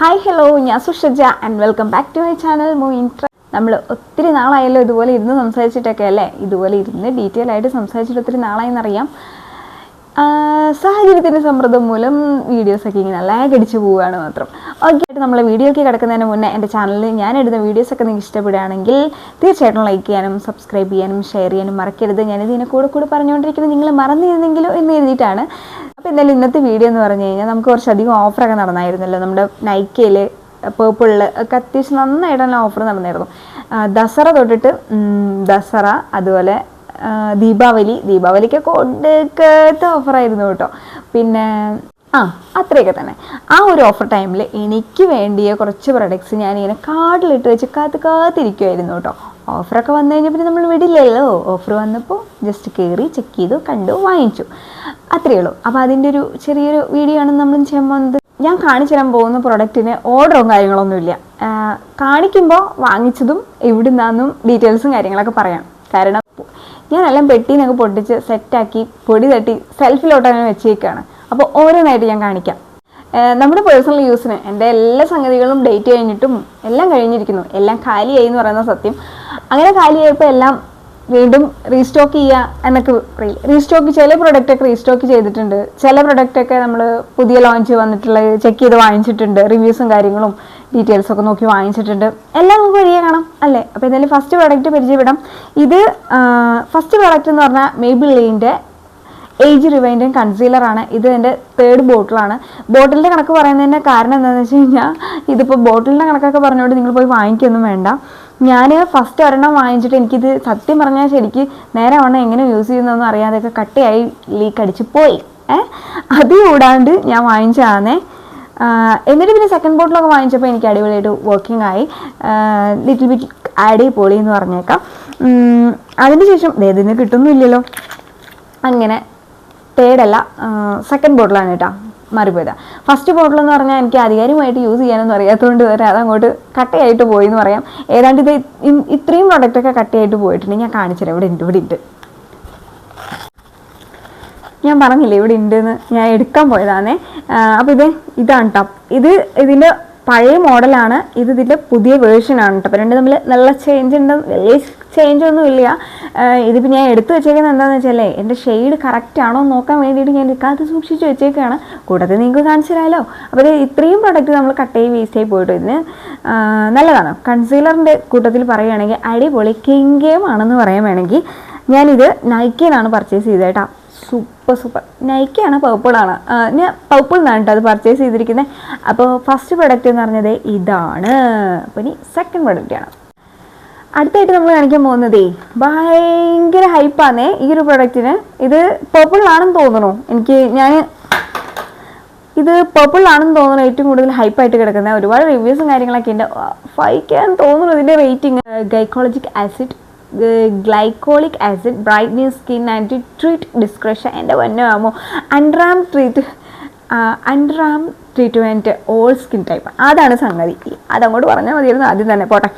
Hi hello ഞാൻ Sushaja and welcome back to my channel movie intro നമ്മൾ ഒത്തിരി നാളായല്ലോ ഇതുപോലെ ഇരുന്ന് സംസാരിച്ചിട്ടൊക്കെ അല്ലേ? ഇതുപോലെ ഇരുന്ന് ഡീറ്റെയിൽ ആയിട്ട് സംസാരിച്ചിട്ട് ഒത്തിരി നാളായെന്നറിയാം. സാഹചര്യത്തിന്റെ സമ്മർദ്ദം മൂലം വീഡിയോസൊക്കെ ഇങ്ങനെ ലാഗ് അടിച്ച് പോവുകയാണ് മാത്രം. ഓക്കെ ആയിട്ട് നമ്മളെ വീഡിയോ ഒക്കെ കിടക്കുന്നതിന് മുന്നേ എന്റെ ചാനലിൽ ഞാൻ ഇടുന്ന വീഡിയോസൊക്കെ നിങ്ങൾക്ക് ഇഷ്ടപ്പെടുകയാണെങ്കിൽ തീർച്ചയായിട്ടും ലൈക്ക് ചെയ്യാനും സബ്സ്ക്രൈബ് ചെയ്യാനും ഷെയർ ചെയ്യാനും മറക്കരുത്. ഞാനിതിനെ കൂടെ കൂടെ പറഞ്ഞുകൊണ്ടിരിക്കുന്നത് നിങ്ങൾ മറന്നിരുന്നെങ്കിലോ എന്ന് എഴുതിയിട്ടാണ്. അപ്പോൾ എന്തായാലും ഇന്നത്തെ വീഡിയോ എന്ന് പറഞ്ഞു കഴിഞ്ഞാൽ നമുക്ക് കുറച്ചധികം ഓഫറൊക്കെ നടന്നായിരുന്നല്ലോ. നമ്മുടെ നൈക്കയിൽ പേർപ്പിളിൽ ഒക്കെ അത്യാവശ്യം നന്നായിട്ടുള്ള ഓഫർ നടന്നായിരുന്നു. ദസറ തൊട്ടിട്ട് ദസറ അതുപോലെ ദീപാവലി. ദീപാവലിക്കൊക്കെ ഒടുക്കത്തെ ഓഫറായിരുന്നു കേട്ടോ. പിന്നെ ആ അത്രയൊക്കെ തന്നെ. ആ ഒരു ഓഫർ ടൈമിൽ എനിക്ക് വേണ്ടിയ കുറച്ച് പ്രൊഡക്ട്സ് ഞാനിങ്ങനെ കാർഡിലിട്ട് വെച്ച് കാത്ത് കാത്തിരിക്കുമായിരുന്നു കേട്ടോ. ഓഫറൊക്കെ വന്നു കഴിഞ്ഞാൽ പിന്നെ നമ്മൾ വിടില്ലല്ലോ. ഓഫർ വന്നപ്പോൾ ജസ്റ്റ് കയറി ചെക്ക് ചെയ്തു കണ്ടു വാങ്ങിച്ചു. അത്രയേ ഉള്ളൂ. അപ്പോൾ അതിന്റെ ഒരു ചെറിയൊരു വീഡിയോ ആണ് നമ്മൾ ചെയ്യാൻ പോകുന്നത്. ഞാൻ കാണിച്ചു തരാൻ പോകുന്ന പ്രൊഡക്റ്റിന് ഓർഡറും കാര്യങ്ങളൊന്നുമില്ല. കാണിക്കുമ്പോൾ വാങ്ങിച്ചതും എവിടുന്നാന്നും ഡീറ്റെയിൽസും കാര്യങ്ങളൊക്കെ പറയാം. കാരണം ഞാനെല്ലാം പെട്ടിന്നൊക്കെ പൊട്ടിച്ച് സെറ്റാക്കി പൊടി തട്ടി സെൽഫിലോട്ട് അങ്ങനെ വെച്ചേക്കാണ്. അപ്പോൾ ഓരോന്നായിട്ട് ഞാൻ കാണിക്കാം. നമ്മുടെ പേഴ്സണൽ യൂസിന് എന്റെ എല്ലാ സംഗതികളും ഡേറ്റ് കഴിഞ്ഞിട്ടും എല്ലാം കഴിഞ്ഞിരിക്കുന്നു. എല്ലാം കാലിയായി എന്ന് പറയുന്ന സത്യം. അങ്ങനെ കാലിയായപ്പോൾ എല്ലാം വീണ്ടും റീസ്റ്റോക്ക് ചെയ്യുക എന്നൊക്കെ റീസ്റ്റോക്ക് ചില പ്രൊഡക്റ്റ് ഒക്കെ റീസ്റ്റോക്ക് ചെയ്തിട്ടുണ്ട്. ചില പ്രൊഡക്റ്റ് ഒക്കെ നമ്മൾ പുതിയ ലോഞ്ച് വന്നിട്ടുള്ള ചെക്ക് ചെയ്ത് വാങ്ങിച്ചിട്ടുണ്ട്. റിവ്യൂസും കാര്യങ്ങളും ഡീറ്റെയിൽസ് ഒക്കെ നോക്കി വാങ്ങിച്ചിട്ടുണ്ട്. എല്ലാം നമുക്ക് വഴിയെ കാണാം അല്ലേ? അപ്പോൾ എന്തായാലും ഫസ്റ്റ് പ്രോഡക്റ്റ് പരിചയപ്പെടാം. ഇത് ഫസ്റ്റ് പ്രോഡക്റ്റ് എന്ന് പറഞ്ഞാൽ മേബിളിന്റെ ഏജ് റിവൈൻഡിങ് കൺസീലറാണ് ഇത് എന്റെ തേർഡ് ബോട്ടിലാണ് ബോട്ടിലിന്റെ കണക്ക് പറയുന്നതിന്റെ കാരണം എന്താണെന്ന് വെച്ച് കഴിഞ്ഞാൽ ഇതിപ്പോൾ ബോട്ടിലിന്റെ കണക്കൊക്കെ പറഞ്ഞുകൊണ്ട് നിങ്ങൾ പോയി വാങ്ങിക്കൊന്നും വേണ്ട. ഞാൻ ഫസ്റ്റ് ഒരെണ്ണം വാങ്ങിച്ചിട്ട് എനിക്കിത് സത്യം പറഞ്ഞാൽ ശരിക്ക് നേരെ വണ്ണം എങ്ങനെ യൂസ് ചെയ്യുന്നതെന്ന് അറിയാതെയൊക്കെ കട്ടയായി ലീക്ക് അടിച്ച് പോയി. ഏ? അത് കൂടാണ്ട് ഞാൻ വാങ്ങിച്ചതാണേ. എന്നിട്ട് പിന്നെ സെക്കൻഡ് ബോട്ടിലൊക്കെ വാങ്ങിച്ചപ്പോൾ എനിക്ക് അടിപൊളിയായിട്ട് വർക്കിംഗ് ആയി. ലിറ്റിൽ ബിറ്റ് ആഡ് ചെയ്ത് പൊളി എന്ന് പറഞ്ഞേക്കാം. അതിന് ശേഷം ദേ ഇതിന് കിട്ടുന്നില്ലല്ലോ അങ്ങനെ തേർഡല്ല സെക്കൻഡ് ബോട്ടിലാണ് കേട്ടോ. മാറിപ്പോയതാ ഫസ്റ്റ് ബോട്ടിൽ എന്ന് പറഞ്ഞാൽ എനിക്ക് ആധികാരികമായിട്ട് യൂസ് ചെയ്യാനൊന്നും അറിയാത്തതുകൊണ്ട് തന്നെ അതങ്ങോട്ട് കട്ടയായിട്ട് പോയി എന്ന് പറയാം. ഏതാണ്ട് ഇത് ഇത്രയും പ്രൊഡക്റ്റൊക്കെ കട്ടയായിട്ട് പോയിട്ടുണ്ട്. ഞാൻ കാണിച്ചുതരാം. ഇവിടെ ഉണ്ട് ഇവിടെ ഉണ്ട് ഞാൻ പറഞ്ഞില്ലേ ഇവിടെ ഉണ്ടെന്ന് ഞാൻ എടുക്കാൻ പോയതാണേ. അപ്പോൾ ഇത് ഇതാണ് ടപ്പ് ഇത് ഇതിന്റെ പഴയ മോഡലാണ് ഇത് ഇതിന്റെ പുതിയ വേർഷനാണ് കേട്ടോ അപ്പോൾ രണ്ട് തമ്മിൽ നല്ല ചേഞ്ച് ഉണ്ട്. വലിയ ചേഞ്ച് ഒന്നും ഇല്ല. ഇതിപ്പോൾ ഞാൻ എടുത്തു വെച്ചേക്കുന്നത് എന്താണെന്ന് വെച്ചാലേ എന്റെ ഷെയ്ഡ് കറക്റ്റ് ആണോ നോക്കാൻ വേണ്ടിയിട്ട് ഞാൻ ഇക്കാലത്ത് സൂക്ഷിച്ച് വെച്ചേക്കാണ്. കൂടാതെ നിങ്ങൾക്ക് കാണിച്ചു തരാമല്ലോ അപ്പോൾ ഇത് ഇത്രയും പ്രൊഡക്റ്റ് നമ്മൾ കട്ടയി വേസ്റ്റ് ആയി പോയിട്ട്. ഇതിന് നല്ലതാണ്. കൺസീലറിന്റെ കൂട്ടത്തിൽ പറയുകയാണെങ്കിൽ അടിപൊളി കിങ്കേം ആണെന്ന് പറയാൻ വേണമെങ്കിൽ ഞാനിത് നൈക്കിന്നാണ് പർച്ചേസ് ചെയ്തത് കേട്ടോ. സൂപ്പർ സൂപ്പർ നൈക്കിയാണ് പർപ്പിളാണ് ഞാൻ പർപ്പിൾ എന്നാണ് കേട്ടോ അത് പർച്ചേസ് ചെയ്തിരിക്കുന്നത് അപ്പോൾ ഫസ്റ്റ് പ്രൊഡക്റ്റ് എന്ന് പറഞ്ഞത് ഇതാണ്. അപ്പോൾ ഇനി സെക്കൻഡ് പ്രൊഡക്റ്റാണ് അടുത്തായിട്ട് നമ്മൾ കാണിക്കാൻ പോകുന്നതേ ഭയങ്കര ഹൈപ്പാന്നേ ഈ ഒരു പ്രൊഡക്റ്റിന് ഇത് പർപ്പിളാണെന്ന് തോന്നുന്നു. എനിക്ക് ഞാൻ ഇത് പർപ്പിൾ ആണെന്ന് തോന്നുന്നു ഏറ്റവും കൂടുതൽ ഹൈപ്പായിട്ട് കിടക്കുന്ന ഒരുപാട് റിവ്യൂസും കാര്യങ്ങളൊക്കെ ഉണ്ട്. ആണെന്ന് തോന്നുന്നു ഇതിന്റെ rating glycolic acid glycolic acid brightening skin and treat discretion എന്റെ വന്നമാമോ അൻഡ്രാം ട്രീറ്റ് അൻഡ്രാം ട്രീറ്റ്മെന്റ് ഓൾ സ്കിൻ ടൈപ്പ് അതാണ് സംഗതി. അതങ്ങോട്ട് പറഞ്ഞാൽ മതിയായിരുന്നു ആദ്യം തന്നെ. പോട്ടെ.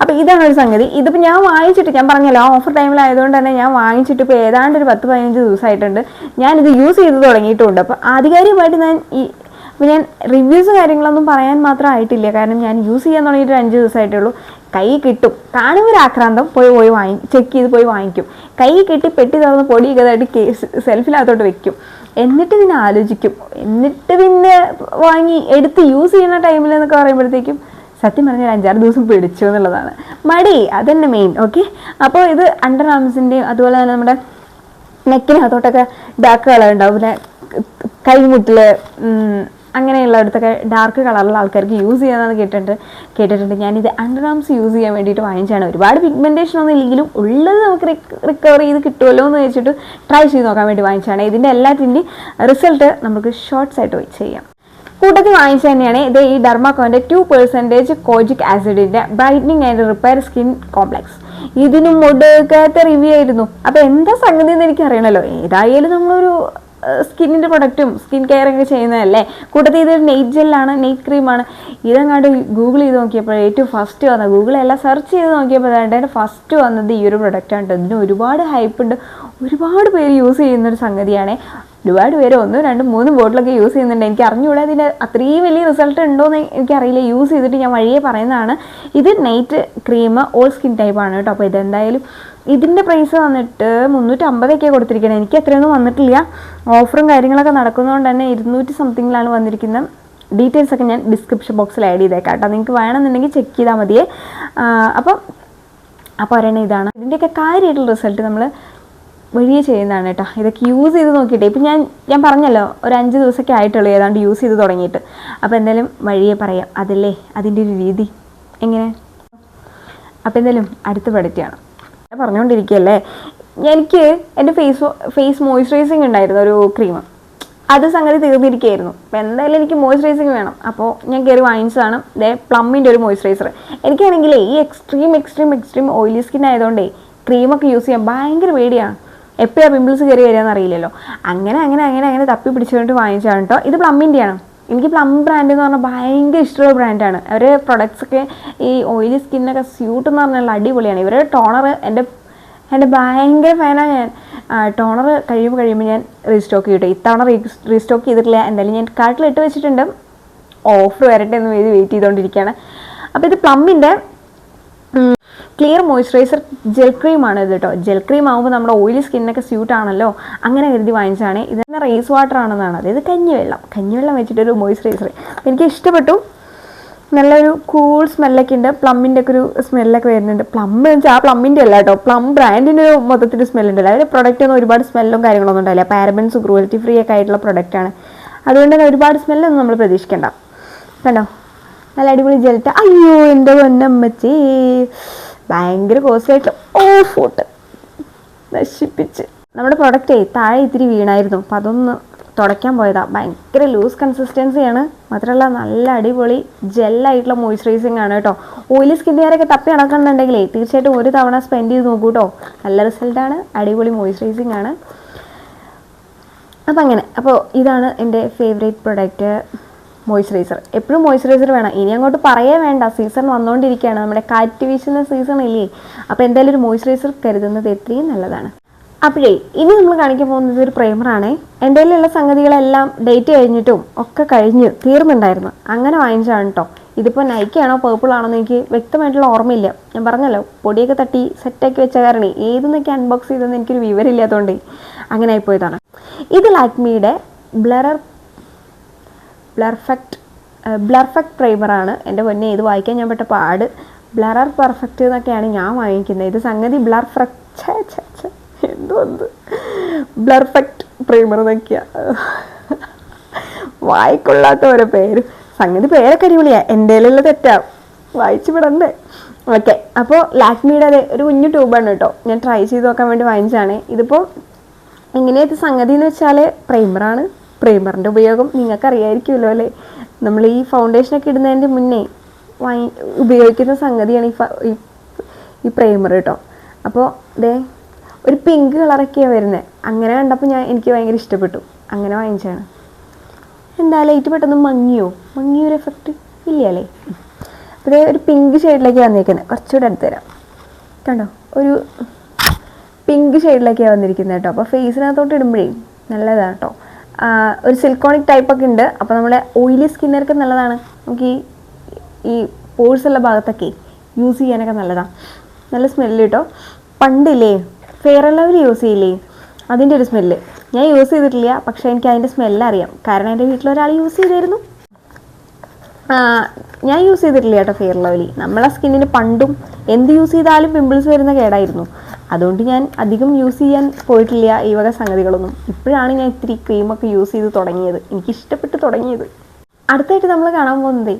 അപ്പോൾ ഇതാണ് ഒരു സംഗതി. ഇതിപ്പോൾ ഞാൻ വാങ്ങിച്ചിട്ട് ഞാൻ പറഞ്ഞല്ലോ ഓഫർ ടൈമിലായതുകൊണ്ട് തന്നെ ഞാൻ വാങ്ങിച്ചിട്ട് ഇപ്പോൾ ഏതാണ്ട് ഒരു പത്ത് പതിനഞ്ച് ദിവസമായിട്ടുണ്ട് ഞാനിത് യൂസ് ചെയ്ത് തുടങ്ങിയിട്ടുണ്ട്. അപ്പോൾ ആധികാരികമായിട്ട് ഞാൻ ഈ അപ്പോൾ ഞാൻ റിവ്യൂസ് കാര്യങ്ങളൊന്നും പറയാൻ മാത്രം ആയിട്ടില്ല. കാരണം ഞാൻ യൂസ് ചെയ്യാൻ തുടങ്ങിയിട്ട് അഞ്ച് ദിവസമായിട്ടേ ഉള്ളൂ. കൈ കിട്ടും. കാണുന്ന ഒരു ആക്രാന്തം പോയി പോയി വാങ്ങി ചെക്ക് ചെയ്ത് പോയി വാങ്ങിക്കും. കൈ കെട്ടി പെട്ടി തുറന്ന് പൊടി ഇതായിട്ട് കേസ് സെൽഫിനകത്തോട്ട് വെക്കും. എന്നിട്ട് പിന്നെ ആലോചിക്കും. എന്നിട്ട് പിന്നെ വാങ്ങി എടുത്ത് യൂസ് ചെയ്യുന്ന ടൈമിൽ എന്നൊക്കെ പറയുമ്പോഴത്തേക്കും സത്യം പറഞ്ഞാൽ അഞ്ചാറ് ദിവസം പിടിച്ചു എന്നുള്ളതാണ്. മടി അതന്നെ മെയിൻ ഓക്കെ അപ്പോൾ ഇത് അണ്ടർ ആംസിന്റെയും അതുപോലെ തന്നെ നമ്മുടെ നെക്കിനകത്തോട്ടൊക്കെ ഡാർക്ക് കളർ ഉണ്ടാവും. പിന്നെ കൈമുട്ടിൽ അങ്ങനെയുള്ളിടത്തൊക്കെ ഡാർക്ക് കളറുള്ള ആൾക്കാർക്ക് യൂസ് ചെയ്യാമെന്ന് കേട്ടിട്ടുണ്ട് കേട്ടിട്ടുണ്ട്. ഞാനിത് അണ്ടർ ആംസ് യൂസ് ചെയ്യാൻ വേണ്ടിയിട്ട് വാങ്ങിച്ചാണ് ഒരുപാട് പിഗ്മെന്റേഷൻ ഒന്നും ഇല്ലെങ്കിലും ഉള്ളത് നമുക്ക് റിക്കവർ ചെയ്ത് കിട്ടുമല്ലോ എന്ന് വെച്ചിട്ട് ട്രൈ ചെയ്ത് നോക്കാൻ വേണ്ടി വാങ്ങിച്ചാണ് ഇതിന്റെ എല്ലാത്തിന്റെയും റിസൾട്ട് നമുക്ക് ഷോർട്സ് ആയിട്ട് വെച്ച് ചെയ്യാം. കൂട്ടത്തിൽ വാങ്ങിച്ച തന്നെയാണ്. ഇത് ഈ ഡർമാക്കോന്റെ two percentage kojic ആസിഡിന്റെ brightening and repair skin complex ഇതിനും മുടക്കാത്ത റിവ്യൂ ആയിരുന്നു. അപ്പോൾ എന്താ സംഗതി എന്ന് എനിക്ക് അറിയണല്ലോ ഏതായാലും നമ്മളൊരു സ്കിന്നിന്റെ പ്രൊഡക്റ്റും സ്കിൻ കെയർ ഒക്കെ ചെയ്യുന്നതല്ലേ? കൂട്ടത്തിൽ ഇത് നെയ്റ്റ് ജെല്ലാണ് നെയ്റ്റ് ക്രീമാണ്. ഇതങ്ങാണ്ട് ഗൂഗിൾ ചെയ്ത് നോക്കിയപ്പോൾ ഏറ്റവും ഫസ്റ്റ് വന്നത്. ഗൂഗിളെല്ലാം സെർച്ച് ചെയ്ത് നോക്കിയപ്പോൾ അതിന്റെ ഫസ്റ്റ് വന്നത് ഈ ഒരു പ്രൊഡക്റ്റാണ് ഇതിന് ഒരുപാട് ഹൈപ്പ് ഉണ്ട്. ഒരുപാട് പേര് യൂസ് ചെയ്യുന്നൊരു സംഗതിയാണ്. ഒരുപാട് പേര് ഒന്നും രണ്ടും മൂന്നും ബോട്ടിലൊക്കെ യൂസ് ചെയ്യുന്നുണ്ട്. എനിക്ക് അറിഞ്ഞുകൂടാ ഇതിന് അത്രയും വലിയ റിസൾട്ട് ഉണ്ടോയെന്ന് എനിക്കറിയില്ല. യൂസ് ചെയ്തിട്ട് ഞാൻ വഴിയെ പറയുന്നതാണ്. ഇത് നൈറ്റ് ക്രീം ഓൾ സ്കിൻ ടൈപ്പാണ് കേട്ടോ. അപ്പോൾ ഇതെന്തായാലും ഇതിന്റെ പ്രൈസ് വന്നിട്ട് മുന്നൂറ്റി അമ്പതൊക്കെ കൊടുത്തിരിക്കുന്നത് എനിക്ക് അത്രയൊന്നും വന്നിട്ടില്ല. ഓഫറും കാര്യങ്ങളൊക്കെ നടക്കുന്നതുകൊണ്ട് തന്നെ ഇരുന്നൂറ്റി സംതിങ്ങിലാണ് വന്നിരിക്കുന്നത് ഡീറ്റെയിൽസ് ഒക്കെ ഞാൻ ഡിസ്ക്രിപ്ഷൻ ബോക്സിൽ ആഡ് ചെയ്തേക്കാം കേട്ടോ. നിങ്ങൾക്ക് വേണമെന്നുണ്ടെങ്കിൽ ചെക്ക് ചെയ്താൽ മതിയേ. അപ്പം അപ്പോൾ ഒരെണ്ണം ഇതാണ്. ഇതിന്റെയൊക്കെ കാര്യമായിട്ടുള്ള റിസൾട്ട് നമ്മൾ വഴിയെ ചെയ്യുന്നതാണ് കേട്ടോ. ഇതൊക്കെ യൂസ് ചെയ്ത് നോക്കിയിട്ട്. ഇപ്പം ഞാൻ ഞാൻ പറഞ്ഞല്ലോ ഒരു അഞ്ച് ദിവസമൊക്കെ ആയിട്ടുള്ളൂ ഏതാണ്ട് യൂസ് ചെയ്ത് തുടങ്ങിയിട്ട്. അപ്പോൾ എന്തായാലും വഴിയെ പറയാം. അതല്ലേ? അതിന്റെ ഒരു രീതി. എങ്ങനെ? അപ്പോൾ എന്തായാലും അടുത്ത പ്രൊഡക്റ്റാണ് ഞാൻ പറഞ്ഞുകൊണ്ടിരിക്കുകയല്ലേ? എനിക്ക് എന്റെ ഫേസ് ഫേസ് മോയ്സ്ചറൈസിങ് ഉണ്ടായിരുന്നു ഒരു ക്രീം. അത് സംഗതി തീർന്നിരിക്കുകയായിരുന്നു. അപ്പോൾ എന്തായാലും എനിക്ക് മോയ്സ്ചറൈസിങ് വേണം. അപ്പോൾ ഞാൻ കയറി വാങ്ങിച്ചതാണ്. ദേ പ്ലമ്മിന്റെ ഒരു മോയ്സ്ചറൈസർ. എനിക്കാണെങ്കിൽ ഈ extreme extreme extreme oily skin ആയതുകൊണ്ടേ ക്രീമൊക്കെ യൂസ് ചെയ്യാൻ ഭയങ്കര പേടിയാണ്. എപ്പോഴാണ് പിമ്പിൾസ് കയറി വരികയെന്ന് അറിയില്ലല്ലോ. അങ്ങനെ അങ്ങനെ അങ്ങനെ അങ്ങനെ തപ്പി പിടിച്ചുകൊണ്ട് വാങ്ങിച്ചാണ് കേട്ടോ ഇത് പ്ലമ്മിന്റെയാണ് എനിക്ക് പ്ലം ബ്രാൻഡ് എന്ന് പറഞ്ഞാൽ ഭയങ്കര ഇഷ്ടമുള്ള ബ്രാൻഡാണ് അവർ പ്രൊഡക്ട്സൊക്കെ ഈ ഓയിലി സ്കിന്നൊക്കെ സ്യൂട്ട് എന്ന് പറഞ്ഞാൽ അടിപൊളിയാണ്. ഇവരുടെ ടോണർ എന്റെ എന്റെ ഭയങ്കര ഫാനാണ് ഞാൻ. ടോണർ കഴിയുമ്പോൾ കഴിയുമ്പോൾ ഞാൻ റീസ്റ്റോക്ക് ചെയ്യട്ടെ ഇത്തവണ റീസ്റ്റോക്ക് ചെയ്തിട്ടില്ല. എന്തായാലും ഞാൻ കാട്ടിലിട്ട് വെച്ചിട്ടുണ്ട്. ഓഫർ വരട്ടെ എന്ന് വെയിറ്റ് ചെയ്തുകൊണ്ടിരിക്കുകയാണ് അപ്പോൾ ഇത് പ്ലമ്മിന്റെ ക്ലിയർ മോയ്സ്ചറൈസർ ജെൽ ക്രീമാണ് ഇത് കേട്ടോ ജെൽ ക്രീം ആകുമ്പോൾ നമ്മുടെ ഓയിലി സ്കിന്നൊക്കെ സ്യൂട്ട് ആണല്ലോ? അങ്ങനെ കരുതി വാങ്ങിച്ചാണ് ഇത് തന്നെ റേസ് വാട്ടർ ആണെന്നാണ്. അതായത് കഞ്ഞിവെള്ളം. കഞ്ഞിവെള്ളം വെച്ചിട്ടൊരു മോയ്സ്ചറൈസർ എനിക്ക് ഇഷ്ടപ്പെട്ടു. നല്ലൊരു കൂൾ സ്മെല്ലൊക്കെ ഉണ്ട്. പ്ലമ്മിന്റെ ഒക്കെ ഒരു സ്മെല്ലൊക്കെ വരുന്നുണ്ട്. പ്ലം എന്ന് വെച്ചാൽ ആ പ്ലമ്മിന്റെ അല്ല കേട്ടോ പ്ലം ബ്രാൻഡിന്റെ ഒരു മൊത്തത്തിൽ സ്മെല്ലുണ്ട് അതിന്റെ പ്രൊഡക്റ്റ് ഒന്നും ഒരുപാട് സ്മെല്ലും കാര്യങ്ങളൊന്നും ഉണ്ടാവില്ല. പാരബൻസ് ക്രൂവൽറ്റി ഫ്രീ ഒക്കെ ആയിട്ടുള്ള പ്രൊഡക്റ്റാണ് അതുകൊണ്ട് തന്നെ ഒരുപാട് സ്മെല്ലൊന്നും നമ്മൾ പ്രതീക്ഷിക്കേണ്ട. കണ്ടോ? നല്ല അടിപൊളി ജെൽറ്റ അയ്യോ എന്റെ പൊന്നമ്മച്ചി ഭയങ്കര കോസ്റ്റ്ലി ആയിട്ട്. ഓ ഫോട്ട് നശിപ്പിച്ച്. നമ്മുടെ പ്രൊഡക്റ്റേ താഴെ ഇത്തിരി വീണായിരുന്നു. അപ്പം അതൊന്ന് തുടയ്ക്കാൻ പോയതാ. ഭയങ്കര ലൂസ് കൺസിസ്റ്റൻസിയാണ് മാത്രമല്ല നല്ല അടിപൊളി ജെല്ലായിട്ടുള്ള മോയ്സ്ചറൈസിങ് ആണ് കേട്ടോ. ഓയിലി സ്കിന്നുകാരൊക്കെ തപ്പി നടക്കുന്നുണ്ടെങ്കിലേ തീർച്ചയായിട്ടും ഒരു തവണ സ്പെൻഡ് ചെയ്ത് നോക്കൂ കേട്ടോ. നല്ല റിസൾട്ടാണ് അടിപൊളി മോയ്സ്ചറൈസിങ് ആണ്. അപ്പം അങ്ങനെ. അപ്പോൾ ഇതാണ് എന്റെ ഫേവറേറ്റ് പ്രൊഡക്റ്റ് മോയ്സ്ചറൈസർ. എപ്പോഴും മോയ്സ്ചറൈസർ വേണം. ഇനി അങ്ങോട്ട് പറയേ വേണ്ട. സീസൺ വന്നുകൊണ്ടിരിക്കുകയാണ് നമ്മുടെ കാറ്റ് വീശുന്ന സീസൺ ഇല്ലേ? അപ്പോൾ എന്തായാലും ഒരു മോയ്സ്ചറൈസർ കരുതുന്നത് എത്രയും നല്ലതാണ്. അപ്പോഴേ ഇനി നമ്മൾ കാണിക്കാൻ പോകുന്നത് ഒരു പ്രൈമറാണ് എന്റെ കയ്യിലുള്ള സംഗതികളെല്ലാം ഡേറ്റ് കഴിഞ്ഞിട്ടും ഒക്കെ കഴിഞ്ഞ് തീർന്നുണ്ടായിരുന്നു. അങ്ങനെ വാങ്ങിച്ചാണ് കേട്ടോ ഇതിപ്പോൾ നൈക്കാണോ പേർപ്പിൾ ആണോ എന്ന് എനിക്ക് വ്യക്തമായിട്ടുള്ള ഓർമ്മയില്ല. ഞാൻ പറഞ്ഞല്ലോ പൊടിയൊക്കെ തട്ടി സെറ്റാക്കി വെച്ച കാരണം ഏതെന്നൊക്കെ അൺബോക്സ് ചെയ്തെന്ന് എനിക്കൊരു വിവരമില്ലാത്തതുകൊണ്ട് അങ്ങനെ ആയിപ്പോയതാണ് ഇത് ലാക്മിയുടെ ബ്ലറർ ബ്ലർഫെക്റ്റ് ബ്ലർഫെക്റ്റ് പ്രൈമറാണ് എന്റെ പൊന്നെ ഇത് വായിക്കാൻ ഞാൻ പെട്ട പാട്. ബ്ലറർ പെർഫെക്റ്റ് എന്നൊക്കെയാണ് ഞാൻ വാങ്ങിക്കുന്നത്. ഇത് സംഗതി ബ്ലർ ഫ്രക് എന്തോ എന്ത് ബ്ലർഫെക്റ്റ് പ്രൈമർ എന്നൊക്കെയാണ് വായിക്കൊള്ളാത്ത ഓരോ പേര്. സംഗതി പേരൊക്കെ അടിപൊളിയാണ് എന്റെ കയ്യിലുള്ള തെറ്റാ. വായിച്ചു വിടണ്ടേ? ഓക്കെ. അപ്പോൾ ലാക്മിയുടെ അതെ ഒരു കുഞ്ഞു ട്യൂബാണ് കേട്ടോ. ഞാൻ ട്രൈ ചെയ്ത് നോക്കാൻ വേണ്ടി വാങ്ങിച്ചാണ് ഇതിപ്പോൾ എങ്ങനെയായിട്ട് സംഗതി എന്ന് വെച്ചാൽ പ്രൈമറാണ് പ്രൈമറിന്റെ ഉപയോഗം നിങ്ങൾക്കറിയായിരിക്കുമല്ലോ അല്ലേ? നമ്മൾ ഈ ഫൗണ്ടേഷനൊക്കെ ഇടുന്നതിന്റെ മുന്നേ വാങ്ങി ഉപയോഗിക്കുന്ന സംഗതിയാണ് ഈ ഈ പ്രൈമർ കേട്ടോ അപ്പോൾ ദേ ഒരു പിങ്ക് കളറൊക്കെയാണ് വരുന്നത് അങ്ങനെ കണ്ടപ്പോൾ ഞാൻ എനിക്ക് ഭയങ്കര ഇഷ്ടപ്പെട്ടു. അങ്ങനെ വാങ്ങിച്ചാണ് എന്താ ലൈറ്റ് പെട്ടെന്ന് മങ്ങിയോ? മങ്ങിയ ഒരു എഫക്റ്റ് ഇല്ല അല്ലേ? അപ്പോൾ ഒരു പിങ്ക് ഷെയ്ഡിലേക്ക് വന്നിരിക്കുന്നത് കുറച്ചുകൂടെ അടുത്ത് തരാം. കണ്ടോ? ഒരു പിങ്ക് ഷെയ്ഡിലേക്കാണ് വന്നിരിക്കുന്നത് കേട്ടോ അപ്പോൾ ഫേസിനകത്തോട്ട് ഇടുമ്പോഴേ നല്ലതാണ് കേട്ടോ ഒരു സിൽക്കോണിക് ടൈപ്പൊക്കെ ഉണ്ട്. അപ്പോൾ നമ്മുടെ ഓയിലി സ്കിന്നർക്ക് നല്ലതാണ്. നമുക്ക് ഈ ഈ പോഴ്സ് ഉള്ള ഭാഗത്തൊക്കെ യൂസ് ചെയ്യാനൊക്കെ നല്ലതാണ് നല്ല സ്മെല്ല് കേട്ടോ പണ്ടില്ലേ ഫെയർ ലവ്ലി യൂസ് ചെയ്യില്ലേ? അതിന്റെ ഒരു സ്മെല്ല് ഞാൻ യൂസ് ചെയ്തിട്ടില്ല പക്ഷേ എനിക്ക് അതിന്റെ സ്മെല്ല് അറിയാം. കാരണം എന്റെ വീട്ടിലൊരാൾ യൂസ് ചെയ്തായിരുന്നു. ഞാൻ യൂസ് ചെയ്തിട്ടില്ല കേട്ടോ ഫെയർ ലവലി നമ്മളെ സ്കിന്നിന് പണ്ടും എന്ത് യൂസ് ചെയ്താലും പിമ്പിൾസ് വരുന്ന കേടായിരുന്നു. അതുകൊണ്ട് ഞാൻ അധികം യൂസ് ചെയ്യാൻ പോയിട്ടില്ല ഈ വക സംഗതികളൊന്നും. ഇപ്പോഴാണ് ഞാൻ ഇത്തിരി ക്രീമൊക്കെ യൂസ് ചെയ്ത് തുടങ്ങിയത്. എനിക്ക് ഇഷ്ടപ്പെട്ട് തുടങ്ങിയത്. അടുത്തായിട്ട് നമ്മൾ കാണാൻ പോകുന്നത്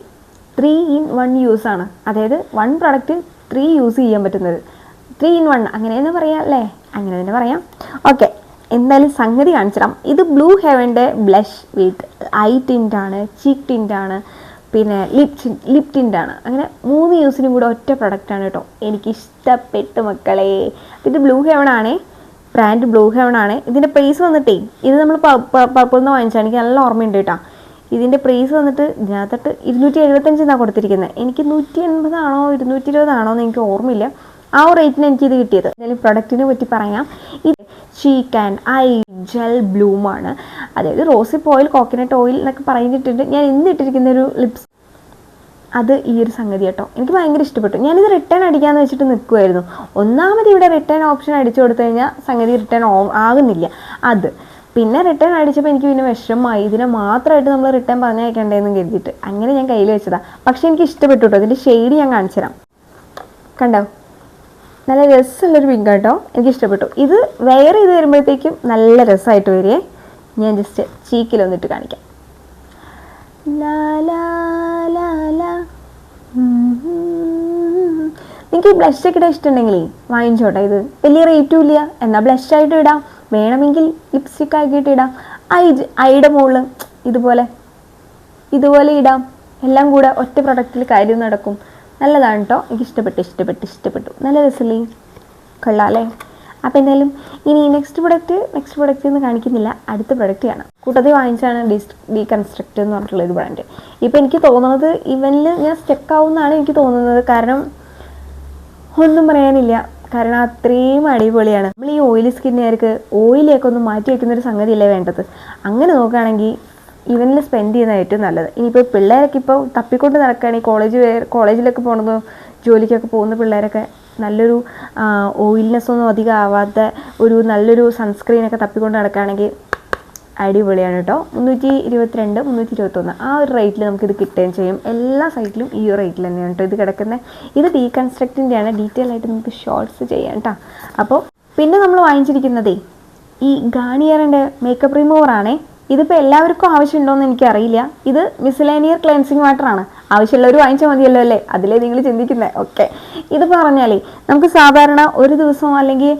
ത്രീ ഇൻ വൺ യൂസ് ആണ്. അതായത് വൺ പ്രൊഡക്റ്റ് ത്രീ യൂസ് ചെയ്യാൻ പറ്റുന്നത്. ത്രീ ഇൻ വൺ അങ്ങനെ തന്നെ പറയാം അല്ലേ? അങ്ങനെ തന്നെ പറയാം. ഓക്കെ എന്തായാലും സംഗതി കാണിച്ചിടാം ഇത് ബ്ലൂ ഹെവന്റെ ബ്ലഷ് വിത്ത് ഐ ടിന്റാണ് ചീക്ക് ടിന്റാണ് പിന്നെ ലിപ് ലിപ് ടിന്റാണ് അങ്ങനെ മൂന്ന് യൂസിനും കൂടെ ഒറ്റ പ്രൊഡക്റ്റാണ് കേട്ടോ എനിക്ക് ഇഷ്ടപ്പെട്ടു മക്കളെ. ഇത് ബ്ലൂ ഹെവൺ ആണേ. ബ്രാൻഡ് ബ്ലൂ ഹെവൺ ആണ്. ഇതിന്റെ പ്രൈസ് വന്നിട്ടേ ഇത് നമ്മൾ പർപ്പിൾ നിന്ന് വാങ്ങിച്ചാണ് എനിക്ക് നല്ല ഓർമ്മയുണ്ട് കേട്ടോ ഇതിന്റെ പ്രൈസ് വന്നിട്ട് ഇതിനകത്തിട്ട് ഇരുന്നൂറ്റി എഴുപത്തഞ്ചെന്നാണ് കൊടുത്തിരിക്കുന്നത് എനിക്ക് നൂറ്റി എൺപതാണോ ഇരുന്നൂറ്റി ഇരുപതാണോ എന്ന് എനിക്ക് ഓർമ്മയില്ല. ആ ഒരു റേറ്റിന് ഇത് കിട്ടിയത്. എന്തായാലും പ്രൊഡക്റ്റിനെ പറ്റി പറയാം. ഇത് ചീക്ക് ആൻഡ് ഐ ജെൽ ബ്ലൂമാണ് അതായത് റോസിപ്പ് ഓയിൽ കോക്കനട്ട് ഓയിൽ എന്നൊക്കെ പറഞ്ഞിട്ടുണ്ട്. ഞാൻ ഇന്ന് ഇട്ടിരിക്കുന്ന ഒരു ലിപ്സ് അത് ഈ ഒരു സംഗതി കേട്ടോ. എനിക്ക് ഭയങ്കര ഇഷ്ടപ്പെട്ടു. ഞാനിത് റിട്ടേൺ അടിക്കാന്ന് വെച്ചിട്ട് നിൽക്കുമായിരുന്നു ഒന്നാമത് ഇവിടെ റിട്ടേൺ ഓപ്ഷൻ അടിച്ചു കൊടുത്തു കഴിഞ്ഞാൽ സംഗതി റിട്ടേൺ ആകുന്നില്ല. അത്. പിന്നെ റിട്ടേൺ അടിച്ചപ്പോൾ എനിക്ക് പിന്നെ വിഷമമായി. ഇതിനെ മാത്രമായിട്ട് നമ്മൾ റിട്ടേൺ പറഞ്ഞയക്കണ്ടേന്ന് കരുതിയിട്ട്. അങ്ങനെ ഞാൻ കയ്യിൽ വെച്ചതാണ് പക്ഷെ എനിക്ക് ഇഷ്ടപ്പെട്ടു കേട്ടോ. ഇതിന്റെ ഷെയ്ഡ് ഞാൻ കാണിച്ചു തരാം കണ്ടോ? നല്ല രസമുള്ളൊരു പിങ്ക് കേട്ടോ എനിക്കിഷ്ടപ്പെട്ടു. ഇത് വെയർ ചെയ്ത് വരുമ്പോഴത്തേക്കും നല്ല രസമായിട്ട് വരികയെ. ഞാൻ ജസ്റ്റ് ചീക്കിൽ വന്നിട്ട് കാണിക്കാം. നിങ്ങൾക്ക് ഈ ബ്ലഷ് ഒക്കെ ഇടാൻ ഇഷ്ടമുണ്ടെങ്കിൽ വാങ്ങിച്ചോട്ടെ ഇത്. വലിയ റേറ്റും ഇല്ല. എന്നാൽ ബ്ലഷായിട്ട് ഇടാം. വേണമെങ്കിൽ ലിപ്സ്റ്റിക് ആക്കിയിട്ട് ഇടാം. ഐ ഐയുടെ മുകളിൽ ഇതുപോലെ ഇതുപോലെ ഇടാം. എല്ലാം കൂടെ ഒറ്റ പ്രൊഡക്റ്റിൽ കാര്യം നടക്കും. നല്ലതാണ് കേട്ടോ എനിക്ക് ഇഷ്ടപ്പെട്ടു ഇഷ്ടപ്പെട്ടു. ഇഷ്ടപ്പെട്ടു നല്ല രസമല്ലേ കൊള്ളാം അല്ലേ? അപ്പോൾ എന്തായാലും ഇനി നെക്സ്റ്റ് പ്രൊഡക്റ്റ് നെക്സ്റ്റ് പ്രൊഡക്റ്റ് എന്ന് കാണിക്കുന്നില്ല. അടുത്ത പ്രൊഡക്റ്റ് കാണാം. കൂട്ടത്തിൽ വാങ്ങിച്ചാണ് ഡിസ് ഡീകൺസ്ട്രക്റ്റ് എന്ന് പറഞ്ഞിട്ടുള്ള ഒരു ബ്രാൻഡ് ഇപ്പോൾ എനിക്ക് തോന്നുന്നത് ഇവനിൽ ഞാൻ സ്റ്റെക്ക് ആവുമെന്നാണ് എനിക്ക് തോന്നുന്നത്. കാരണം ഒന്നും പറയാനില്ല. കാരണം അത്രയും അടിപൊളിയാണ്. നമ്മൾ ഈ ഓയിലി സ്കിന്നുകാർക്ക് ഓയിലൊക്കെ ഒന്ന് മാറ്റി വയ്ക്കുന്നൊരു സംഗതിയല്ലേ വേണ്ടത്? അങ്ങനെ നോക്കുകയാണെങ്കിൽ ഇവനിൽ സ്പെൻഡ് ചെയ്യുന്ന ഏറ്റവും നല്ലത്. ഇനിയിപ്പോൾ പിള്ളേരൊക്കെ ഇപ്പോൾ തപ്പിക്കൊണ്ട് ഈ കോളേജ് കോളേജിലൊക്കെ പോകുന്നതും ജോലിക്കൊക്കെ പോകുന്ന പിള്ളേരൊക്കെ നല്ലൊരു ഓയിൽനെസ് ഒന്നും അധികം ആവാത്ത ഒരു നല്ലൊരു സൺസ്ക്രീനൊക്കെ തപ്പിക്കൊണ്ട് നടക്കുകയാണെങ്കിൽ അടിപൊളിയാണ് കേട്ടോ മുന്നൂറ്റി ഇരുപത്തിരണ്ട് മുന്നൂറ്റി ഇരുപത്തൊന്ന് ആ ഒരു റേറ്റിൽ നമുക്കിത് കിട്ടുകയും ചെയ്യും. എല്ലാ സൈറ്റിലും ഈ ഒരു റേറ്റിൽ തന്നെയാണ് കേട്ടോ ഇത് കിടക്കുന്നത് ഇത് ഡീകൺസ്ട്രക്റ്റിന്റെയാണ് ഡീറ്റെയിൽ ആയിട്ട് നമുക്ക് ഷോർട്സ് ചെയ്യാം കേട്ടോ അപ്പോൾ പിന്നെ നമ്മൾ വാങ്ങിച്ചിരിക്കുന്നതേ ഈ ഗാണിയറിന്റെ മേക്കപ്പ് റിമൂവർ ആണേ. ഇതിപ്പോൾ എല്ലാവർക്കും ആവശ്യമുണ്ടോയെന്ന് എനിക്കറിയില്ല. ഇത് മിസ്ലേനിയർ ക്ലെൻസിങ് വാട്ടർ ആണ്. ആവശ്യമുള്ളവർ വാങ്ങിച്ചാൽ മതിയല്ലോ അല്ലേ? അതിലേ നിങ്ങൾ ചിന്തിക്കുന്നത് ഓക്കെ ഇത് പറഞ്ഞാലേ നമുക്ക് സാധാരണ ഒരു ദിവസം അല്ലെങ്കിൽ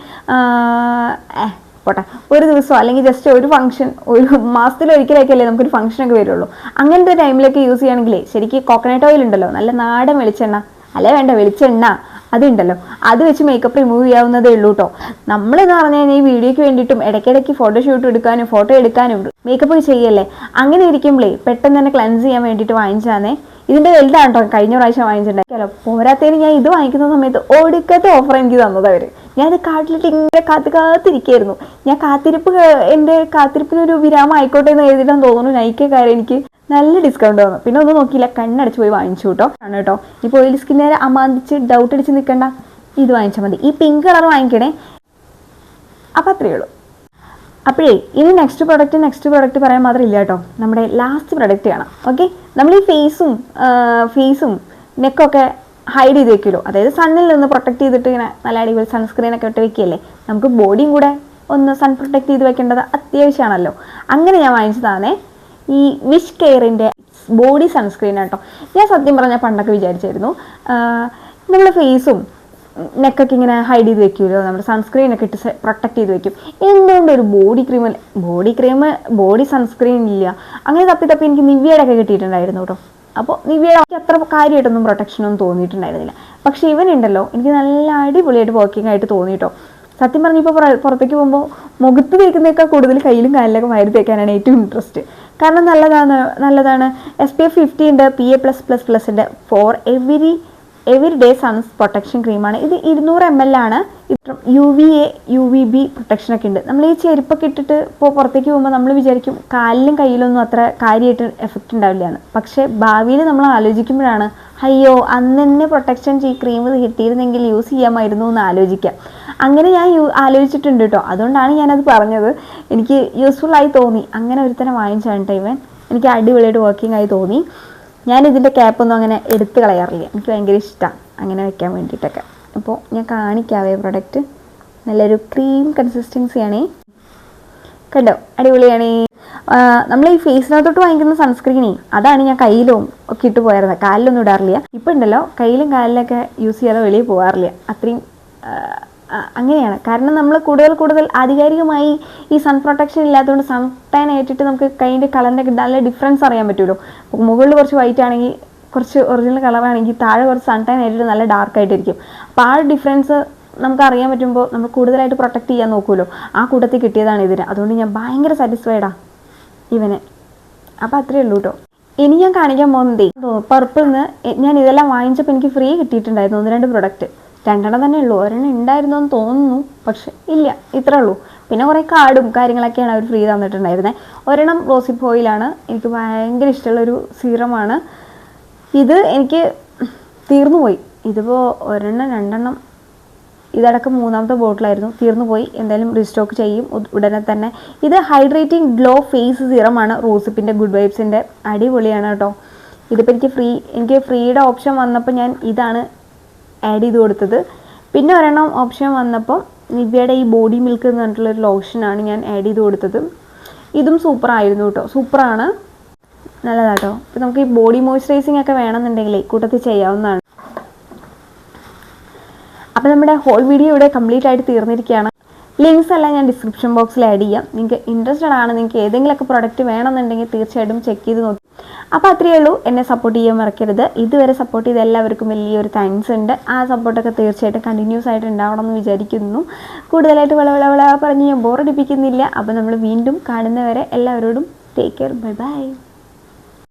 പോട്ടെ. ഒരു ദിവസം അല്ലെങ്കിൽ ജസ്റ്റ് ഒരു ഫംഗ്ഷൻ ഒരു മാസത്തിൽ ഒരിക്കലൊക്കെയല്ലേ നമുക്കൊരു ഫംഗ്ഷനൊക്കെ വരുള്ളൂ. അങ്ങനത്തെ ടൈമിലൊക്കെ യൂസ് ചെയ്യുകയാണെങ്കിൽ ശരിക്കും കോക്കനട്ട് ഓയിൽ ഉണ്ടല്ലോ. നല്ല നാടൻ വെളിച്ചെണ്ണ. അല്ലേ വേണ്ട വെളിച്ചെണ്ണ. അതുണ്ടല്ലോ. അത് വെച്ച് മേക്കപ്പ് റിമൂവ് ചെയ്യാവുന്നതേ ഉള്ളൂ കേട്ടോ നമ്മളെന്ന് പറഞ്ഞു കഴിഞ്ഞാൽ ഈ വീഡിയോയ്ക്ക് വേണ്ടിയിട്ടും ഇടയ്ക്കിടയ്ക്ക് ഫോട്ടോഷൂട്ട് എടുക്കാനും ഫോട്ടോ എടുക്കാനും മേക്കപ്പ് ചെയ്യല്ലേ? അങ്ങനെ ഇരിക്കുമ്പോഴേ പെട്ടെന്ന് തന്നെ ക്ലൻസ് ചെയ്യാൻ വേണ്ടിയിട്ട് വാങ്ങിച്ചാന്നേ ഇതിന്റെ വലുതാണ് കേട്ടോ കഴിഞ്ഞ പ്രാവശ്യം വാങ്ങിച്ചിട്ടുണ്ടാക്കിയാലോ പോരാത്തതിന് ഞാൻ ഇത് വാങ്ങിക്കുന്ന സമയത്ത് ഒടുക്കത്തെ ഓഫർ എനിക്ക് തന്നത് ഞാൻ അത് കാട്ടിലിട്ട് ഇങ്ങനെ കാത്ത് കാത്തിരിക്കായിരുന്നു. ഞാൻ കാത്തിരിപ്പ് എന്റെ കാത്തിരിപ്പിനൊരു വിരാമം ആയിക്കോട്ടെ എന്ന് എഴുതിയിട്ടാന്ന് തോന്നുന്നു. നയിക്കാര്യം എനിക്ക് നല്ല ഡിസ്കൗണ്ട് വന്നു. പിന്നെ ഒന്നും നോക്കിയില്ല. കണ്ണടച്ച് പോയി വാങ്ങിച്ചു കേട്ടോ ആണ് കേട്ടോ ഇപ്പോൾ ഓയിൽ നേരെ അമാന്തിച്ച് ഡൗട്ട് അടിച്ച് നിൽക്കണ്ട ഇത് വാങ്ങിച്ചാൽ മതി. ഈ പിങ്ക് കളർ വാങ്ങിക്കണേ. അപ്പം അത്രയേ ഉള്ളൂ. അപ്പോഴേ ഇനി നെക്സ്റ്റ് പ്രൊഡക്റ്റ് നെക്സ്റ്റ് പ്രൊഡക്റ്റ് പറയാൻ മാത്രം ഇല്ല കേട്ടോ നമ്മുടെ ലാസ്റ്റ് പ്രൊഡക്റ്റ് ആണ് ഓക്കെ നമ്മൾ ഈ ഫേസും ഫേസും നെക്കൊക്കെ ഹൈഡ് ചെയ്ത് വെക്കുമല്ലോ. അതായത് സണ്ണിൽ നിന്ന് പ്രൊട്ടക്ട് ചെയ്തിട്ട് ഇങ്ങനെ നല്ല അടിപൊളി സൺസ്ക്രീൻ ഒക്കെ ഇട്ട് വെക്കുകയല്ലേ? നമുക്ക് ബോഡിയും കൂടെ ഒന്ന് സൺ പ്രൊട്ടക്ട് ചെയ്ത് വെക്കേണ്ടത് അത്യാവശ്യമാണല്ലോ. അങ്ങനെ ഞാൻ വാങ്ങിച്ചതാണേ ഈ വിഷ് കെയറിന്റെ ബോഡി സൺസ്ക്രീൻ കേട്ടോ ഞാൻ സത്യം പറഞ്ഞാൽ പണ്ടൊക്കെ വിചാരിച്ചായിരുന്നു. നമ്മുടെ ഫേസും നെക്കൊക്കെ ഇങ്ങനെ ഹൈഡ് ചെയ്ത് വെക്കുമല്ലോ നമ്മുടെ സൺസ്ക്രീൻ ഒക്കെ ഇട്ട് പ്രൊട്ടക്ട് ചെയ്ത് വെക്കും. എന്തുകൊണ്ട് ഒരു body cream body cream body sunscreen ഇല്ല. അങ്ങനെ തപ്പി തപ്പി എനിക്ക് നിവ്യയുടെ ഒക്കെ കിട്ടിയിട്ടുണ്ടായിരുന്നു കേട്ടോ. അപ്പോൾ നിവ്യയുടെ എനിക്ക് അത്ര കാര്യമായിട്ടൊന്നും പ്രൊട്ടക്ഷനൊന്നും തോന്നിയിട്ടുണ്ടായിരുന്നില്ല. പക്ഷേ ഇവനുണ്ടല്ലോ. എനിക്ക് നല്ല അടിപൊളിയായിട്ട് വർക്കിംഗ് ആയിട്ട് തോന്നിട്ടോ. സത്യം പറഞ്ഞപ്പോൾ പുറത്തേക്ക് പോകുമ്പോൾ മുഖത്ത് തേക്കുന്നേക്കാൾ കൂടുതൽ കയ്യിലും കാലിലൊക്കെ വയറ് തേക്കാനാണ് ഏറ്റവും ഇൻട്രസ്റ്റ് കാരണം നല്ലതാണ് നല്ലതാണ്. എസ് പി എഫ് ഫിഫ്റ്റി ഉണ്ട് P A plus plus plus ഉണ്ട് for every every day suns protection ക്രീമാണ് ഇത് ഇരുന്നൂറ് എം എൽ ആണ്. U V A U V B protection ഒക്കെ ഉണ്ട്. നമ്മൾ ഈ ചെരുപ്പൊക്കെ ഇട്ടിട്ട് ഇപ്പോൾ പുറത്തേക്ക് പോകുമ്പോൾ നമ്മൾ വിചാരിക്കും കാലിലും കയ്യിലൊന്നും അത്ര കാര്യമായിട്ട് എഫക്റ്റ് ഉണ്ടാവില്ല എന്ന് പക്ഷേ ഭാവിയിൽ നമ്മൾ ആലോചിക്കുമ്പോഴാണ് അയ്യോ അന്ന് തന്നെ പ്രൊട്ടക്ഷൻ ഈ ക്രീം കിട്ടിയിരുന്നെങ്കിൽ യൂസ് ചെയ്യാമായിരുന്നു എന്ന് ആലോചിക്കാം അങ്ങനെ ഞാൻ ആലോചിച്ചിട്ടുണ്ട് കേട്ടോ അതുകൊണ്ടാണ് ഞാനത് പറഞ്ഞത്. എനിക്ക് യൂസ്ഫുൾ ആയി തോന്നി. അങ്ങനെ ഒരുത്തനെ വാങ്ങിച്ചാണ് കേട്ടോ ഇവൻ എനിക്ക് അടിപൊളിയായിട്ട് വർക്കിംഗ് ആയി തോന്നി. ഞാൻ ഇതിന്റെ ക്യാപ്പൊന്നും അങ്ങനെ എടുത്ത് കളയാറില്ല. എനിക്ക് ഭയങ്കര ഇഷ്ടമാണ് അങ്ങനെ വെക്കാൻ വേണ്ടിയിട്ടൊക്കെ. അപ്പോൾ ഞാൻ കാണിക്കാവേ പ്രൊഡക്റ്റ് നല്ലൊരു ക്രീം കൺസിസ്റ്റൻസിയാണേ കണ്ടോ? അടിപൊളിയാണേ. നമ്മൾ ഈ ഫേസിനകത്തോട്ട് വാങ്ങിക്കുന്ന സൺസ്ക്രീനേ അതാണ് ഞാൻ കയ്യിലും ഒക്കെ ഇട്ട് പോയിരുന്നത്. കാലിലൊന്നും ഇടാറില്ല. ഇപ്പം ഉണ്ടല്ലോ കയ്യിലും കാലിലൊക്കെ യൂസ് ചെയ്യാതെ വെളിയിൽ പോകാറില്ല. അത്രയും അങ്ങനെയാണ്. കാരണം നമ്മൾ കൂടുതൽ കൂടുതൽ ആധികാരികമായി ഈ സൺ പ്രൊട്ടക്ഷൻ ഇല്ലാത്തതുകൊണ്ട് സൺ ടാൻ ഏറ്റിട്ട് നമുക്ക് കൈന്റെ കളറിന്റെ നല്ല ഡിഫറൻസ് അറിയാൻ പറ്റുമല്ലോ. മുകളിൽ കുറച്ച് വൈറ്റ് ആണെങ്കിൽ കുറച്ച് ഒറിജിനൽ കളറാണെങ്കിൽ താഴെ കുറച്ച് സൺ ടാൻ ഏറ്റിട്ട് നല്ല ഡാർക്ക് ആയിട്ടിരിക്കും. അപ്പോൾ ആ ഡിഫറൻസ് നമുക്ക് അറിയാൻ പറ്റുമ്പോൾ നമ്മൾ കൂടുതലായിട്ട് പ്രൊട്ടക്ട് ചെയ്യാൻ നോക്കുമല്ലോ. ആ കൂട്ടത്തിൽ കിട്ടിയതാണ് ഇതിന്. അതുകൊണ്ട് ഞാൻ ഭയങ്കര സാറ്റിസ്ഫൈഡാ ഇവനെ. അപ്പോൾ അത്രയേ ഉള്ളൂ കേട്ടോ ഇനി ഞാൻ കാണിക്കാൻ പോകുന്നതേ പർപ്പിൾ നിന്ന് ഞാൻ ഇതെല്ലാം വാങ്ങിച്ചപ്പോൾ എനിക്ക് ഫ്രീ കിട്ടിയിട്ടുണ്ടായിരുന്നു. ഒന്ന് രണ്ട് പ്രൊഡക്റ്റ് രണ്ടെണ്ണം തന്നെ ഉള്ളൂ. ഒരെണ്ണം ഉണ്ടായിരുന്നു എന്ന് തോന്നുന്നു പക്ഷെ ഇല്ല ഇത്രേ ഉള്ളൂ. പിന്നെ കുറേ കാർഡും കാര്യങ്ങളൊക്കെയാണ് അവർ ഫ്രീ തന്നിട്ടുണ്ടായിരുന്നത് ഒരെണ്ണം റോസിപ്പ് ഓയിലാണ് എനിക്ക് ഭയങ്കര ഇഷ്ടമുള്ളൊരു സീറമാണ്. ഇത് എനിക്ക് തീർന്നു പോയി. ഇതിപ്പോൾ ഒരെണ്ണം രണ്ടെണ്ണം ഇതടക്കം മൂന്നാമത്തെ ബോട്ടിലായിരുന്നു. തീർന്നു പോയി. എന്തായാലും റീസ്റ്റോക്ക് ചെയ്യും ഉടനെ തന്നെ. ഇത് ഹൈഡ്രേറ്റിംഗ് ഗ്ലോ ഫേസ് സീറമാണ് റോസിപ്പിന്റെ ഗുഡ് വൈബ്സിന്റെ അടിപൊളിയാണ് കേട്ടോ. ഇതിപ്പോൾ എനിക്ക് ഫ്രീ എനിക്ക് ഫ്രീയുടെ ഓപ്ഷൻ വന്നപ്പോൾ ഞാൻ ഇതാണ് ആഡ് ചെയ്ത് കൊടുത്തത്. പിന്നെ ഒരെണ്ണം ഓപ്ഷൻ വന്നപ്പോൾ നിവ്യയുടെ ഈ ബോഡി മിൽക്ക് എന്ന് പറഞ്ഞിട്ടുള്ളൊരു ലോഷനാണ് ഞാൻ ആഡ് ചെയ്ത് കൊടുത്തത്. ഇതും സൂപ്പറായിരുന്നു കേട്ടോ സൂപ്പറാണ് നല്ലതാട്ടോ. ഇപ്പം നമുക്ക് ഈ ബോഡി മോയ്സ്ചറൈസിങ് ഒക്കെ വേണമെന്നുണ്ടെങ്കിൽ കൂട്ടത്തിൽ ചെയ്യാവുന്നതാണ്. അപ്പോൾ നമ്മുടെ ഹോൾ വീഡിയോ ഇവിടെ കംപ്ലീറ്റ് ആയിട്ട് തീർന്നിരിക്കുകയാണ്. ലിങ്ക്സ് എല്ലാം ഞാൻ ഡിസ്ക്രിപ്ഷൻ ബോക്സിൽ ആഡ് ചെയ്യാം. നിങ്ങൾക്ക് ഇൻട്രസ്റ്റഡ് ആണ് നിങ്ങൾക്ക് ഏതെങ്കിലുമൊക്കെ പ്രൊഡക്റ്റ് വേണമെന്നുണ്ടെങ്കിൽ തീർച്ചയായിട്ടും ചെക്ക് ചെയ്ത് നോക്കി. അപ്പോൾ അത്രയേ ഉള്ളൂ. എന്നെ സപ്പോർട്ട് ചെയ്യാൻ മറക്കരുത്. ഇതുവരെ സപ്പോർട്ട് ചെയ്ത എല്ലാവർക്കും വലിയൊരു താങ്ക്സ് ഉണ്ട്. ആ സപ്പോർട്ടൊക്കെ തീർച്ചയായിട്ടും കണ്ടിന്യൂസ് ആയിട്ട് ഉണ്ടാവണം എന്ന് വിചാരിക്കുന്നു. കൂടുതലായിട്ട് വള വള പറഞ്ഞ് ഞാൻ ബോറടിപ്പിക്കുന്നില്ല അപ്പോൾ നമ്മൾ വീണ്ടും കാണുന്നവരെ എല്ലാവരോടും ടേക്ക് കെയർ ബൈ ബൈ